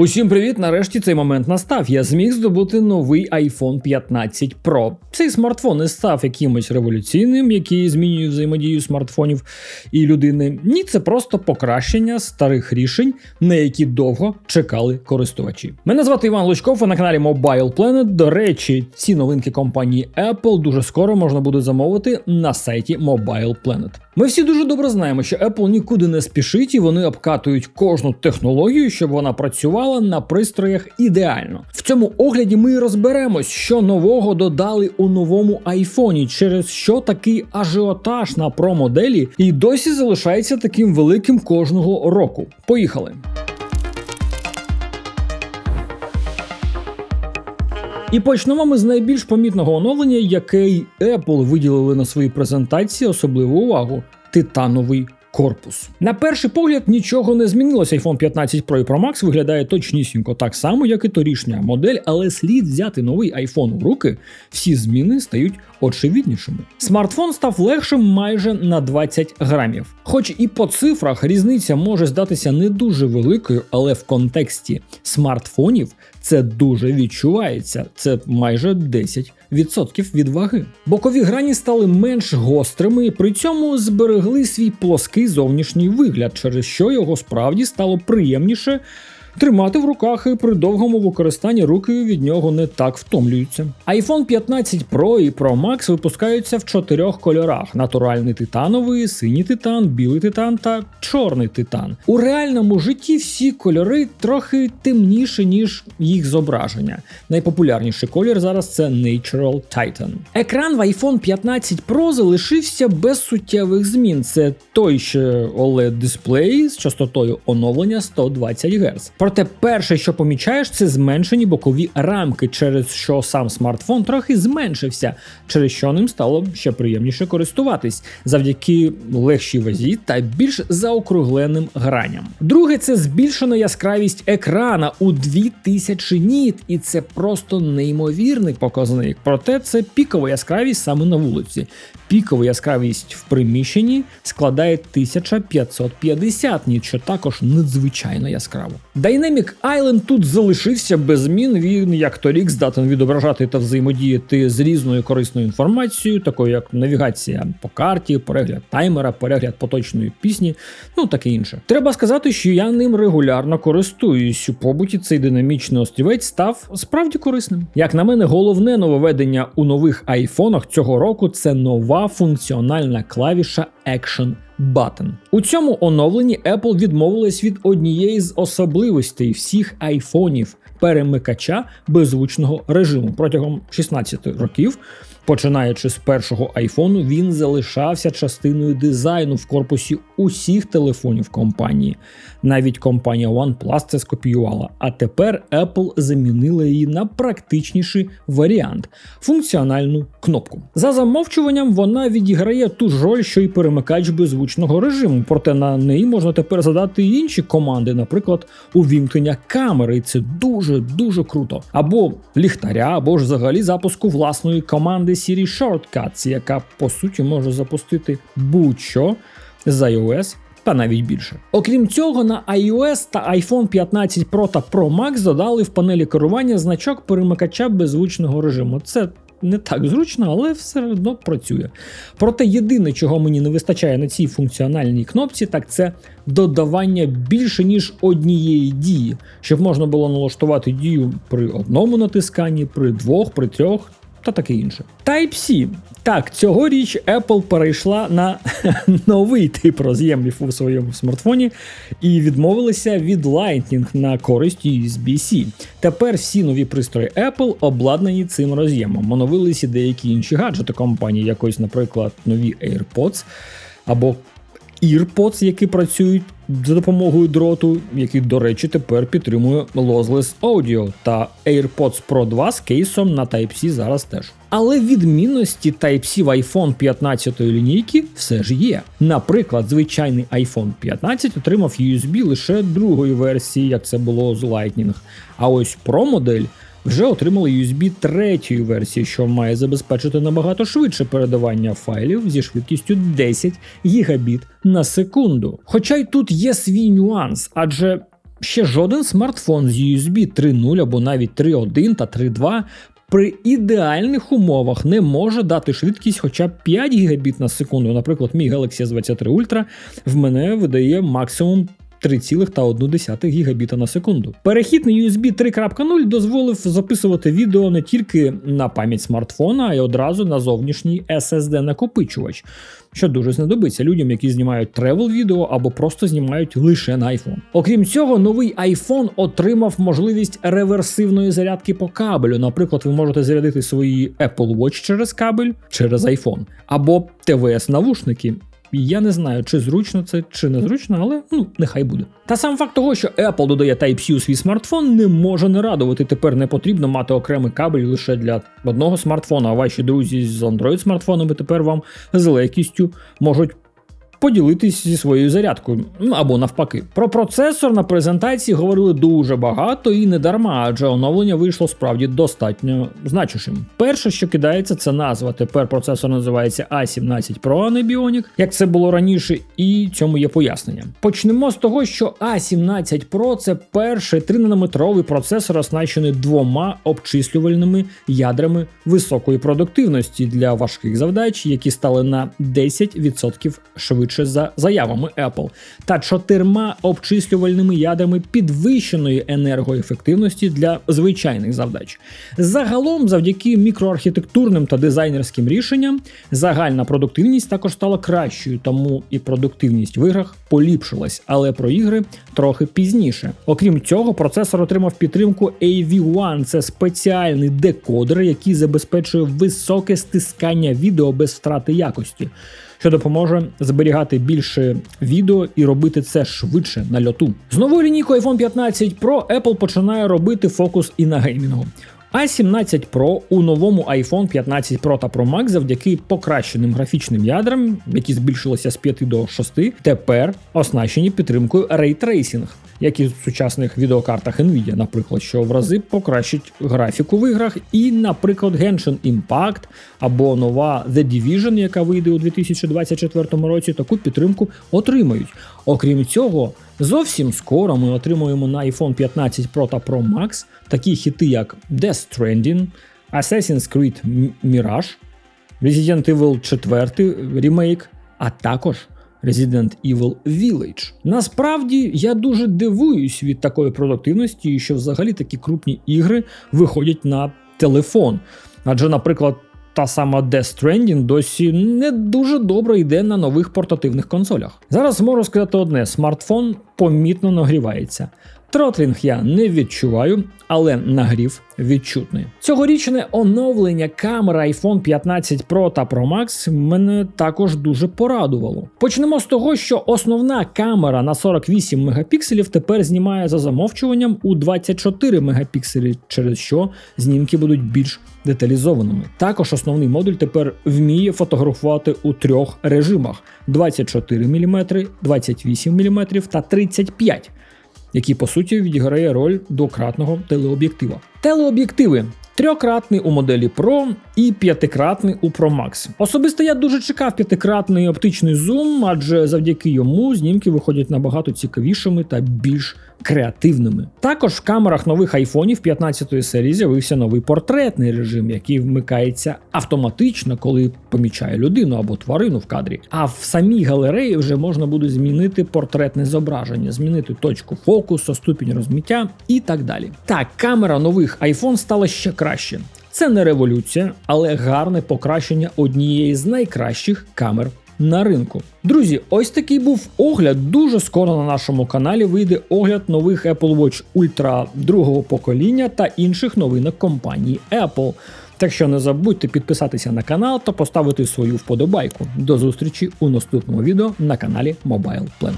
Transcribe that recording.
Усім привіт! Нарешті цей момент настав. Я зміг здобути новий iPhone 15 Pro. Цей смартфон не став якимось революційним, який змінює взаємодію смартфонів і людини. Ні, це просто покращення старих рішень, на які довго чекали користувачі. Мене звати Іван Лучков, ви на каналі Mobile Planet. До речі, ці новинки компанії Apple дуже скоро можна буде замовити на сайті Mobile Planet. Ми всі дуже добре знаємо, що Apple нікуди не спішить і вони обкатують кожну технологію, щоб вона працювала на пристроях ідеально. В цьому огляді ми розберемось, що нового додали у новому айфоні, через що такий ажіотаж на Pro моделі і досі залишається таким великим кожного року. Поїхали! І почнемо ми з найбільш помітного оновлення, яке Apple виділили на своїй презентації особливу увагу титановий корпус. На перший погляд нічого не змінилося. iPhone 15 Pro і Pro Max виглядає точнісінько так само, як і торішня модель, але слід взяти новий iPhone у руки, всі зміни стають очевиднішими. Смартфон став легшим майже на 20 грамів. Хоч і по цифрах різниця може здатися не дуже великою, але в контексті смартфонів це дуже відчувається. Це майже 10% від ваги. Бокові грані стали менш гострими, при цьому зберегли свій плоский зовнішній вигляд, через що його справді стало приємніше. Тримати в руках і при довгому використанні руки від нього не так втомлюються. iPhone 15 Pro і Pro Max випускаються в чотирьох кольорах: натуральний титановий, синій титан, білий титан та чорний титан. У реальному житті всі кольори трохи темніші, ніж їх зображення. Найпопулярніший колір зараз це Natural Titan. Екран в iPhone 15 Pro залишився без суттєвих змін. Це той ще oled дисплей з частотою оновлення 120 Гц. Проте перше, що помічаєш, це зменшені бокові рамки, через що сам смартфон трохи зменшився, через що ним стало ще приємніше користуватись завдяки легшій вазі та більш заокругленим граням. Друге, це збільшена яскравість екрана у 2000 ніт, і це просто неймовірний показник. Проте це пікова яскравість саме на вулиці. Пікова яскравість в приміщенні складає 1550 ніт, що також надзвичайно яскраво. Dynamic Island тут залишився без змін. Він, як торік, здатен відображати та взаємодіяти з різною корисною інформацією, такою як навігація по карті, перегляд таймера, перегляд поточної пісні, ну таке інше. Треба сказати, що я ним регулярно користуюсь. У побуті цей динамічний острівець став справді корисним. Як на мене, головне нововведення у нових айфонах цього року це нова функціональна клавіша Action Button. У цьому оновленні Apple відмовилась від однієї з особливостей всіх айфонів перемикача беззвучного режиму протягом 16 років. Починаючи з першого айфону, він залишався частиною дизайну в корпусі усіх телефонів компанії. Навіть компанія OnePlus це скопіювала. А тепер Apple замінила її на практичніший варіант функціональну кнопку. За замовчуванням вона відіграє ту ж роль, що й перемикач беззвучного режиму, проте на неї можна тепер задати інші команди, наприклад, увімкнення камери, і це дуже дуже круто. Або ліхтаря, або ж взагалі запуску власної команди Siri Shortcuts, яка по суті може запустити будь-що з iOS та навіть більше. Окрім цього, на iOS та iPhone 15 Pro та Pro Max додали в панелі керування значок перемикача беззвучного режиму. Це не так зручно, але все одно працює. Проте єдине, чого мені не вистачає на цій функціональній кнопці, так це додавання більше ніж однієї дії, щоб можна було налаштувати дію при одному натисканні, при двох, при трьох. Та таке інше. Type-C. Так, цьогоріч Apple перейшла на новий тип роз'ємів у своєму смартфоні і відмовилася від Lightning на користь USB-C. Тепер всі нові пристрої Apple обладнані цим роз'ємом. Оновилися деякі інші гаджети компанії, якось, наприклад, нові AirPods або EarPods, які працюють за допомогою дроту, який, до речі, тепер підтримує Lossless Audio, та AirPods Pro 2 з кейсом на Type-C зараз теж. Але відмінності Type-C в iPhone 15 лінійки все ж є. Наприклад, звичайний iPhone 15 отримав USB лише другої версії, як це було з Lightning. А ось Pro модель вже отримали USB третьої версії, що має забезпечити набагато швидше передавання файлів зі швидкістю 10 гігабіт на секунду. Хоча й тут є свій нюанс, адже Ще жоден смартфон з USB 3.0 або навіть 3.1 та 3.2 при ідеальних умовах не може дати швидкість хоча б 5 Гбіт на секунду. Наприклад, мій Galaxy S23 Ultra в мене видає максимум 3,1 гігабіта на секунду. Перехід на USB 3.0 дозволив записувати відео не тільки на пам'ять смартфона, а й одразу на зовнішній SSD накопичувач, що дуже знадобиться людям, які знімають тревел відео або просто знімають лише на iPhone. Окрім цього, новий iPhone отримав можливість реверсивної зарядки по кабелю. Наприклад, ви можете зарядити свої Apple Watch через кабель через iPhone або ТВС-навушники. Я не знаю, чи зручно це, чи не зручно, але ну нехай буде. Та сам факт того, що Apple додає Type-C у свій смартфон, не може не радувати. Тепер не потрібно мати окремий кабель лише для одного смартфона. А ваші друзі з Android смартфонами тепер вам з легкістю можуть поділитись зі своєю зарядкою ну, або навпаки. Про процесор на презентації говорили дуже багато і не дарма, адже оновлення вийшло справді достатньо значущим. Перше, що кидається, це назва. Тепер процесор називається A17 Pro, а не Bionic, як це було раніше, і цьому є пояснення. Почнемо з того, що A17 Pro це перший 3-нанометровий процесор, оснащений двома обчислювальними ядрами високої продуктивності для важких завдач, які стали на 10% швидше швидше за заявами Apple, та чотирма обчислювальними ядрами підвищеної енергоефективності для звичайних завдач. Загалом, завдяки мікроархітектурним та дизайнерським рішенням, загальна продуктивність також стала кращою, тому і продуктивність в іграх поліпшилась, але про ігри трохи пізніше. Окрім цього, процесор отримав підтримку AV1, це спеціальний декодер, який забезпечує високе стискання відео без втрати якості що допоможе зберігати більше відео і робити це швидше на льоту. З новою лінійкою iPhone 15 Pro Apple починає робити фокус і на геймінгу. А 17 Pro у новому iPhone 15 Pro та Pro Max завдяки покращеним графічним ядрам, які збільшилися з 5 до 6, тепер оснащені підтримкою Ray Tracing як і в сучасних відеокартах Nvidia, наприклад, що в рази покращить графіку в іграх, і, наприклад, Genshin Impact або нова The Division, яка вийде у 2024 році, таку підтримку отримають. Окрім цього, зовсім скоро ми отримуємо на iPhone 15 Pro та Pro Max такі хіти, як Death Stranding, Assassin's Creed Mirage, Resident Evil 4 ремейк, а також Resident Evil Village. Насправді я дуже дивуюсь від такої продуктивності, що взагалі такі крупні ігри виходять на телефон. Адже, наприклад, та сама Death Stranding досі не дуже добре йде на нових портативних консолях. Зараз можу сказати одне: смартфон помітно нагрівається. Тротлінг я не відчуваю, але нагрів відчутний. Цьогорічне оновлення камер iPhone 15 Pro та Pro Max мене також дуже порадувало. Почнемо з того, що основна камера на 48 мегапікселів тепер знімає за замовчуванням у 24 мегапікселі, через що знімки будуть більш деталізованими. Також основний модуль тепер вміє фотографувати у трьох режимах: 24 мм, 28 мм та 35 який по суті відіграє роль двократного телеоб'єктива. Телеоб'єктиви. Трьохкратний у моделі Pro і п'ятикратний у Pro Max. Особисто я дуже чекав п'ятикратний оптичний зум, адже завдяки йому знімки виходять набагато цікавішими та більш креативними. Також в камерах нових айфонів 15 серії з'явився новий портретний режим, який вмикається автоматично, коли помічає людину або тварину в кадрі. А в самій галереї вже можна буде змінити портретне зображення, змінити точку фокусу, ступінь розміття і так далі. Так, камера нових iPhone стала ще краще. Це не революція, але гарне покращення однієї з найкращих камер на ринку. Друзі, ось такий був огляд. Дуже скоро на нашому каналі вийде огляд нових Apple Watch Ultra другого покоління та інших новинок компанії Apple. Так що не забудьте підписатися на канал та поставити свою вподобайку. До зустрічі у наступному відео на каналі Mobile Plan.